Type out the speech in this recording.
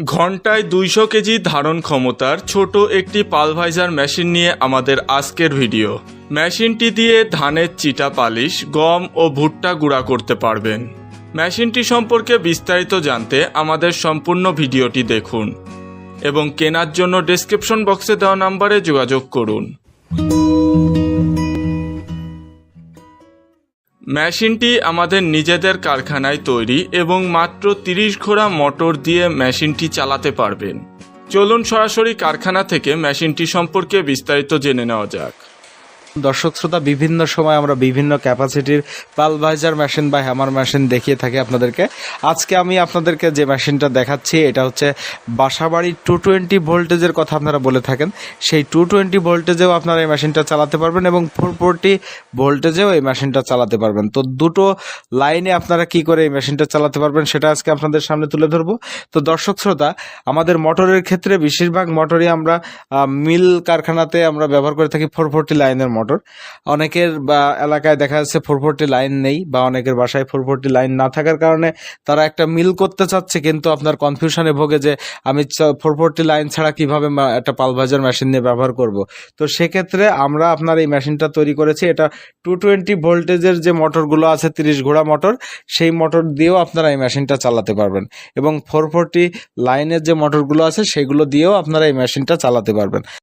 ঘন্টায় দুইশো কেজি ধারণ ক্ষমতার ছোট একটি পালভাইজার মেশিন নিয়ে আমাদের আজকের ভিডিও। মেশিনটি দিয়ে ধানের চিটা পালিশ, গম ও ভুট্টা গুঁড়া করতে পারবেন। মেশিনটি সম্পর্কে বিস্তারিত জানতে আমাদের সম্পূর্ণ ভিডিওটি দেখুন এবং কেনার জন্য ডেসক্রিপশন বক্সে দেওয়া নাম্বারে যোগাযোগ করুন। মেশিনটি আমাদের নিজেদের কারখানায় তৈরি এবং মাত্র তিরিশ ঘোড়া মোটর দিয়ে মেশিনটি চালাতে পারবেন। চলুন সরাসরি কারখানা থেকে মেশিনটি সম্পর্কে বিস্তারিত জেনে নেওয়া যাক। দর্শক শ্রোতা, বিভিন্ন সময় আমরা বিভিন্ন ক্যাপাসিটির পালভাইজার মেশিন বা হ্যামার মেশিন দেখিয়ে থাকি আপনাদেরকে। আজকে আমি আপনাদেরকে যে মেশিনটা দেখাচ্ছি, এটা হচ্ছে বাসাবাড়ি টু টোয়েন্টি ভোল্টেজের কথা আপনারা বলে থাকেন। সেই টু টোয়েন্টি ভোল্টেজেও আপনারা এই মেশিনটা চালাতে পারবেন এবং ফোর ফোরটি ভোল্টেজেও এই মেশিনটা চালাতে পারবেন। তো দুটো লাইনে আপনারা কি করে এই মেশিনটা চালাতে পারবেন, সেটা আজকে আপনাদের সামনে তুলে ধরবো। তো দর্শক শ্রোতা, আমাদের মোটরের ক্ষেত্রে বেশিরভাগ মোটরই আমরা মিল কারখানাতে আমরা ব্যবহার করে থাকি ফোর ফোরটি লাইনের মোটর। অনেকের, বা, এলাকায় দেখা যাচ্ছে ফোর ফোরটি লাইন নেই, বা, অনেকের বাসায় ফোর ফোরটি লাইন না থাকার কারণে তারা একটা মিল করতে চাচ্ছে, কিন্তু আপনার কনফিউশনে ভোগে যে, আমি ফোর ফোরটি লাইন ছাড়া কীভাবে একটা পালভাইজার মেশিন নিয়ে ব্যবহার করব? তো সেক্ষেত্রে আমরা আপনার এই মেশিনটা তৈরি করেছি। এটা টু টোয়েন্টি ভোল্টেজের যে মোটরগুলো আছে, তিরিশ ঘোড়া মোটর সেই মোটর দিয়েও আপনারা এই মেশিনটা চালাতে পারবেন। এবং ফোর ফোরটি লাইনের যে মোটরগুলো আছে, সেগুলো দিয়েও আপনারা এই মেশিনটা চালাতে পারবেন।